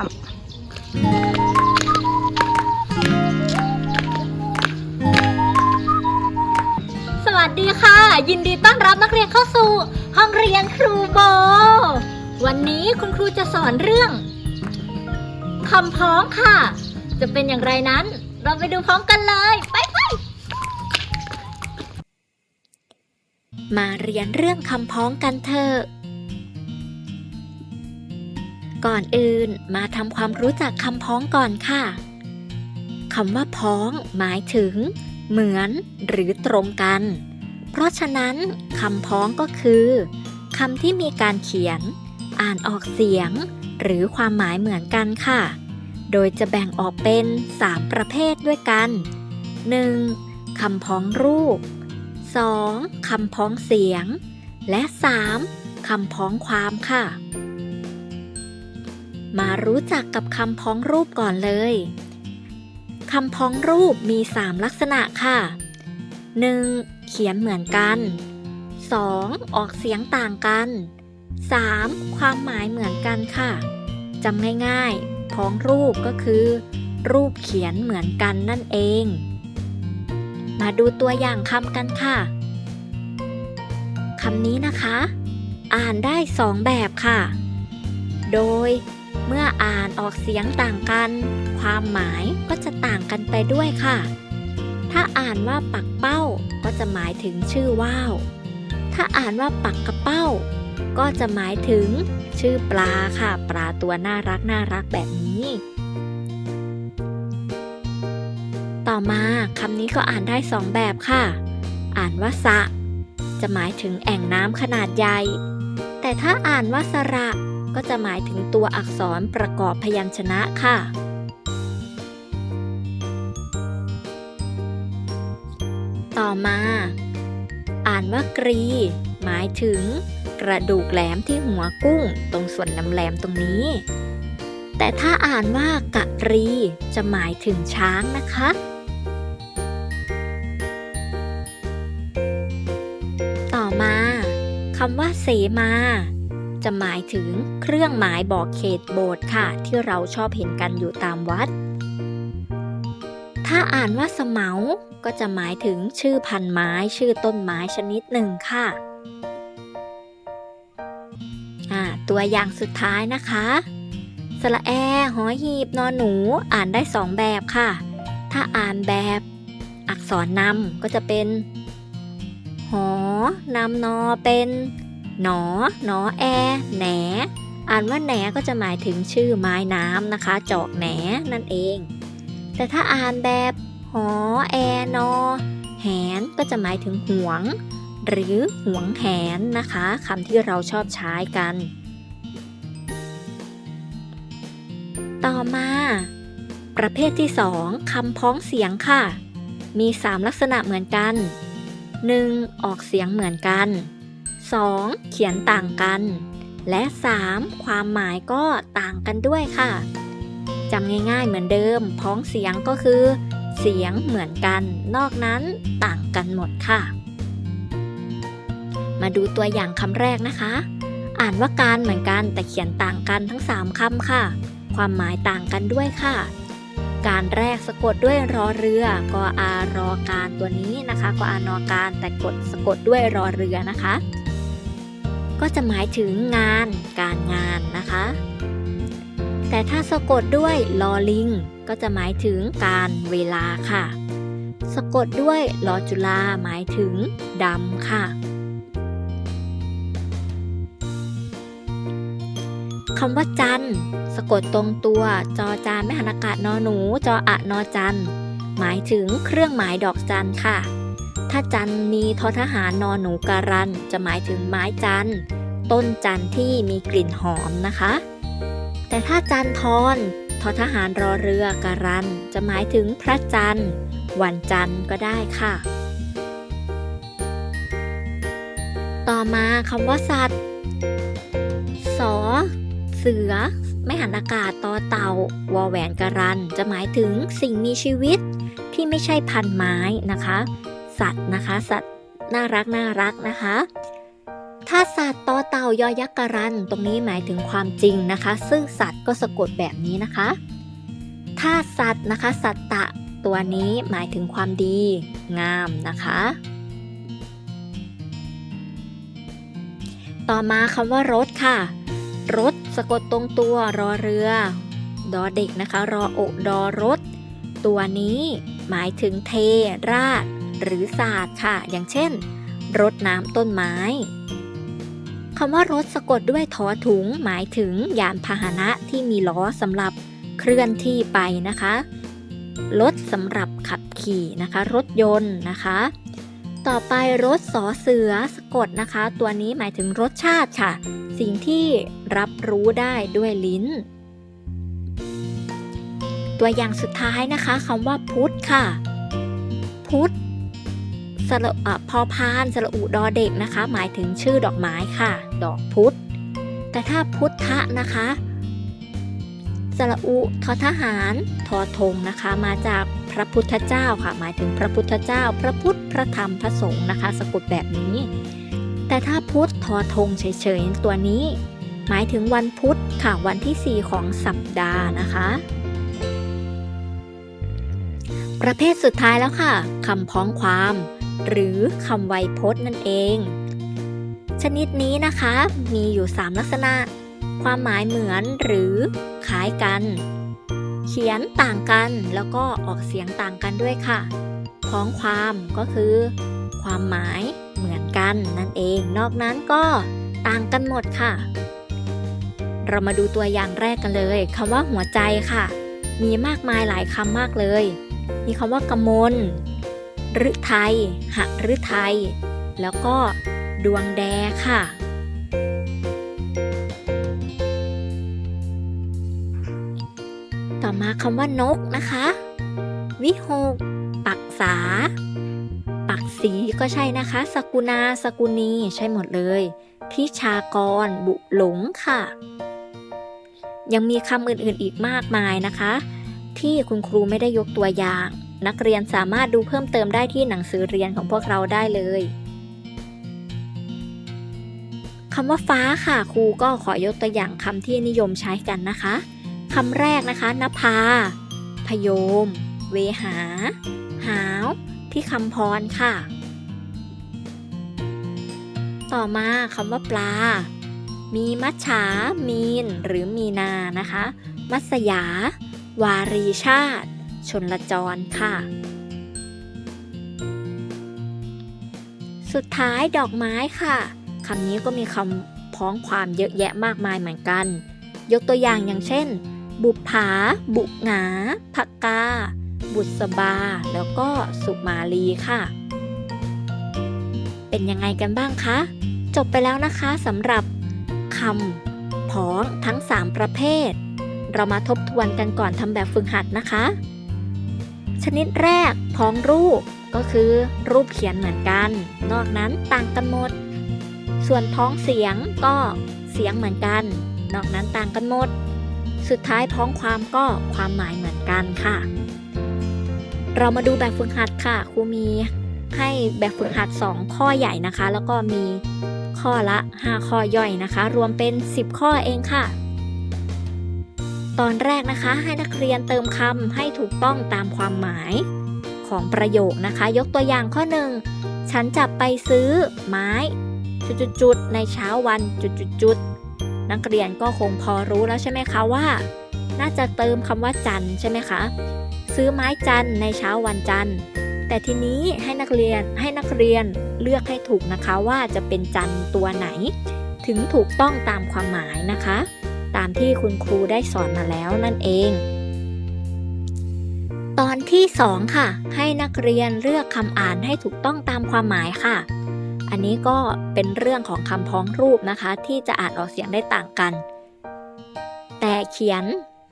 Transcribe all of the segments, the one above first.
สวัสดีค่ะ ยินดีต้อนรับนักเรียนเข้าสู่ ห้องเรียนครูโบ วันนี้คุณครูจะสอนเรื่องคำพ้องค่ะ จะเป็นอย่างไรนั้น เราไปดูพร้อมกันเลย ไปไปมาเรียนเรื่องคำพ้องกันเถอะ ก่อนอื่นมาทำความรู้จักคำพ้องก่อนค่ะคำว่าพ้องหมายถึง เหมือน หรือตรงกัน เพราะฉะนั้นคำพ้องก็คือคำที่มีการเขียน อ่านออกเสียง หรือความหมายเหมือนกันค่ะ โดยจะแบ่งออกเป็น 3 ประเภทด้วยกัน 1. คำพ้องรูป 2. คำพ้องเสียง และ 3. คำพ้องความค่ะ มารู้จักกับคำพ้องรูปก่อนเลยคำพ้องรูปมี 3 ลักษณะค่ะ 1. เขียนเหมือนกัน 2. ออกเสียงต่างกัน 3. ความหมายเหมือนกันค่ะจำง่ายๆ พ้องรูปก็คือ รูปเขียนเหมือนกันนั่นเอง มาดูตัวอย่างคำกันค่ะคำนี้นะคะ อ่านได้สองแบบค่ะ โดย เมื่ออ่านออกเสียงต่างกัน ความหมายก็จะต่างกันไปด้วยค่ะ ถ้าอ่านว่าปักเป้าก็จะหมายถึงชื่อว่าว ถ้าอ่านว่าปักกระเป้า ก็จะหมายถึงชื่อปลาค่ะ ปลาตัวน่ารักน่ารักแบบนี้ ต่อมาคำนี้ก็อ่านได้สองแบบค่ะ อ่านว่าสะ จะหมายถึงแอ่งน้ำขนาดใหญ่ แต่ถ้าอ่านว่าสระ ก็จะหมายถึงตัวอักษรประกอบพยัญชนะค่ะ ต่อมา อ่านว่ากรี หมายถึง กระดูกแหลมที่หัวกุ้ง ตรงส่วนแหลมๆตรงนี้ แต่ถ้าอ่านว่ากะรี จะหมายถึงช้างนะคะต่อมาคำว่าเสมา จะหมายถึงเครื่องหมายบอกเขตโบสถ์ค่ะ ที่เราชอบเห็นกันอยู่ตามวัด ถ้าอ่านว่าสเมาก็จะหมายถึงชื่อพันไม้ชื่อต้นไม้ชนิดหนึ่งค่ะตัวอย่างสุดท้ายนะคะ สระแอ หอหีบ นอนหนู อ่านได้สองแบบค่ะ ถ้าอ่านแบบอักษรนำก็จะเป็น หอนำนอเป็น หนอ หนอแอ แหน อ่านว่าแหนก็จะหมายถึงชื่อไม้น้ำนะคะ จอกแหนนั่นเอง แต่ถ้าอ่านแบบหอแอนอ แหนก็จะหมายถึงห่วง หรือห่วงแหนนะคะคำที่เราชอบใช้กัน ต่อมา ประเภทที่ 2คำพ้องเสียงค่ะ มี 3 ลักษณะเหมือนกัน 1. ออกเสียงเหมือนกัน 2. เขียนต่างกัน และ 3. ความหมายก็ต่างกันด้วยค่ะจำง่ายๆเหมือนเดิม พ้องเสียงก็คือ เสียงเหมือนกัน นอกนั้นต่างกันหมดค่ะ มาดูตัวอย่างคำแรกนะคะ อ่านว่าการเหมือนกันแต่เขียนต่างกันทั้ง 3คำค่ะ ความหมายต่างกันด้วยค่ะ การแรกสะกดด้วยรอเรือ กออารอการตัวนี้นะคะ กออานอการแต่กดสะกดด้วยรอเรือนะคะ ก็จะหมายถึงงาน การงานนะคะ แต่ถ้าสะกดด้วยลอลิง ก็จะหมายถึงการเวลาค่ะ สะกดด้วยลอจุลาหมายถึงดำค่ะคำว่าจันสะกดตรงตัว จอจานไม่หันอากาศนอหนู จออะนอจันหมายถึงเครื่องหมายดอกจันค่ะ ถ้าจันมีทอทหารนอหนูการัน จะหมายถึงไม้จันท ต้นจันที่มีกลิ่นหอมนะคะ แต่ถ้าจันทรทอทหารรอเรือการัน จะหมายถึงพระจันทร์วันจันทร์ก็ได้ค่ะ ต่อมาคำว่าสัตว์สอเสือ ไม่หันอากาศต่อเต่าวอแหวนการัน จะหมายถึงสิ่งมีชีวิตที่ไม่ใช่พันไม้นะคะ สัตว์นะคะ สัตว์น่ารักน่ารักนะคะ ถ้าสัตว์ต่อเต่ายอยักษ์การัน ตรงนี้หมายถึงความจริงนะคะ ซึ่งสัตว์ก็สะกดแบบนี้นะคะ ถ้าสัตว์นะคะ สัตตะ ตัวนี้หมายถึงความดี งามนะคะ ต่อมาคำว่ารถค่ะ รถสะกดตรงตัวรอเรือ ดอเด็กนะคะ รอโอดอรถ ตัวนี้หมายถึงเท ราด หรือสาดค่ะ อย่างเช่นรดน้ำต้นไม้ คำว่ารถสะกดด้วยทอถุง หมายถึงยานพาหนะที่มีล้อสำหรับเคลื่อนที่ไปนะคะ รถสำหรับขับขี่นะคะ รถยนต์นะคะ ต่อไปรถสอเสือสะกดนะคะ ตัวนี้หมายถึงรสชาติค่ะ สิ่งที่รับรู้ได้ด้วยลิ้น ตัวอย่างสุดท้ายนะคะคำว่าพุทธค่ะ พุทธสระอะพอพานสระอุดอเด็กนะคะ หมายถึงชื่อดอกไม้ค่ะ ดอกพุธแต่ถ้าพุทธะนะคะสระอุทอทหารทอทงนะคะ มาจากพระพุทธเจ้าค่ะ หมายถึงพระพุทธเจ้า พระพุทธพระธรรมพระสงฆ์นะคะ สะกดแบบนี้ แต่ถ้าพุทธทอทงเฉยๆตัวนี้ หมายถึงวันพุธค่ะวันที่ 4 ของสัปดาห์นะคะ ประเภทสุดท้ายแล้วค่ะคำพ้องความ หรือคำไวยพจน์นั่นเอง ชนิดนี้นะคะมีอยู่ 3 ลักษณะ ความหมายเหมือนหรือคล้ายกัน เขียนต่างกันแล้วก็ออกเสียงต่างกันด้วยค่ะ พ้องความก็คือ ความหมายเหมือนกันนั่นเอง นอกนั้นก็ต่างกันหมดค่ะ เรามาดูตัวอย่างแรกกันเลยคำว่าหัวใจค่ะ มีมากมายหลายคำมากเลย มีคำว่ากมลฤทัยหฤทัยแล้วก็ ดวงแดค่ะ ต่อมาคำว่านกนะคะ วิหก ปักษา ปักสีก็ใช่นะคะ สกุณาสกุณีใช่หมดเลยทิชากร บุหลงค่ะ ยังมีคำอื่นๆอีกมากมายนะคะ ที่คุณครูไม่ได้ยกตัวอย่างนักเรียนสามารถดูเพิ่มเติมได้ที่หนังสือเรียนของพวกเราได้เลยำว่าฟ้าค่ะ ครูก็ขอยกตัวอย่างคำที่นิยมใช้กันนะคะคำแรกนะคะนภา พยม เวหา หาว ที่คำพรค่ะ ต่อมาคำว่าปลา มีมัจฉา มีน หรือมีนานะคะ มัสยา วารีชาติ ชนลจรค่ะ สุดท้ายดอกไม้ค่ะำนี้ก็มีคำพ้องความเยอะแยะมากมายเหมือนกัน ยกตัวอย่างอย่างเช่น บุปผา บุหงาผักกา บุษบา แล้วก็สุมาลีค่ะ เป็นยังไงกันบ้างคะ จบไปแล้วนะคะสำหรับคำพ้องทั้ง 3 ประเภท เรามาทบทวนกันก่อนทำแบบฝึกหัดนะคะ ชนิดแรกพ้องรูปก็คือรูปเขียนเหมือนกัน นอกนั้นต่างกันหมด ส่วนพ้องเสียงก็เสียงเหมือนกัน นอกนั้นต่างกันหมด สุดท้ายพ้องความก็ความหมายเหมือนกันค่ะ เรามาดูแบบฝึกหัดค่ะครูมีให้แบบฝึกหัด 2 ข้อใหญ่นะคะ แล้วก็มีข้อละ 5 ข้อย่อยนะคะ รวมเป็น 10 ข้อเองค่ะ ตอนแรกนะคะให้นักเรียนเติมคำให้ถูกต้องตามความหมายของประโยคนะคะ ยกตัวอย่างข้อหนึ่งฉันจะไปซื้อไม้ จุดๆในเช้าวันจุดๆนักเรียนก็คงพอรู้แล้วใช่ไหมคะว่า น่าจะเติมคำว่าจันใช่ไหมคะ ซื้อไม้จันในเช้าวันจันทร์ แต่ทีนี้ให้นักเรียนให้นักเรียนเลือกให้ถูกนะคะว่าจะเป็นจันตัวไหน ถึงถูกต้องตามความหมายนะคะ ตามที่คุณครูได้สอนมาแล้วนั่นเองตอนที่ 2 ค่ะ ให้นักเรียนเลือกคำอ่านให้ถูกต้องตามความหมายค่ะ อันนี้ก็เป็นเรื่องของคำพ้องรูปนะคะ ที่จะอ่านออกเสียงได้ต่างกัน แต่เขียน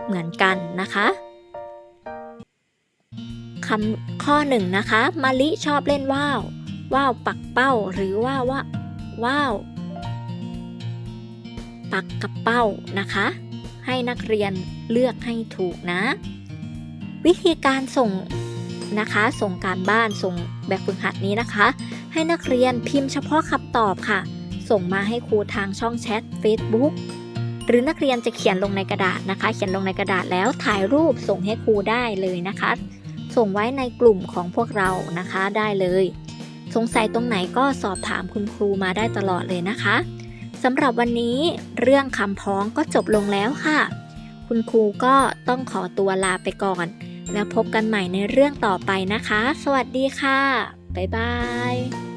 เหมือนกันนะคะคำข้อหนึ่งนะคะมะลิชอบเล่นว่าวว่าวปักเป้าหรือว่าว่าว่าวปักกับเป้านะคะ ให้นักเรียนเลือกให้ถูกนะ วิธีการส่งนะคะ ส่งการบ้านส่งแบบฝึกหัดนี้นะคะ ให้นักเรียนพิมพ์เฉพาะคำตอบค่ะ ส่งมาให้ครูทางช่องแชท Facebook หรือนักเรียนจะเขียนลงในกระดาษนะคะ เขียนลงในกระดาษแล้วถ่ายรูปส่งให้ครูได้เลยนะคะ ส่งไว้ในกลุ่มของพวกเรานะคะได้เลย สงสัยตรงไหนก็สอบถามคุณครูมาได้ตลอดเลยนะคะสำหรับวันนี้เรื่องคำพ้องก็จบลงแล้วค่ะ คุณครูก็ต้องขอตัวลาไปก่อน แล้วพบกันใหม่ในเรื่องต่อไปนะคะ สวัสดีค่ะ บ๊ายบาย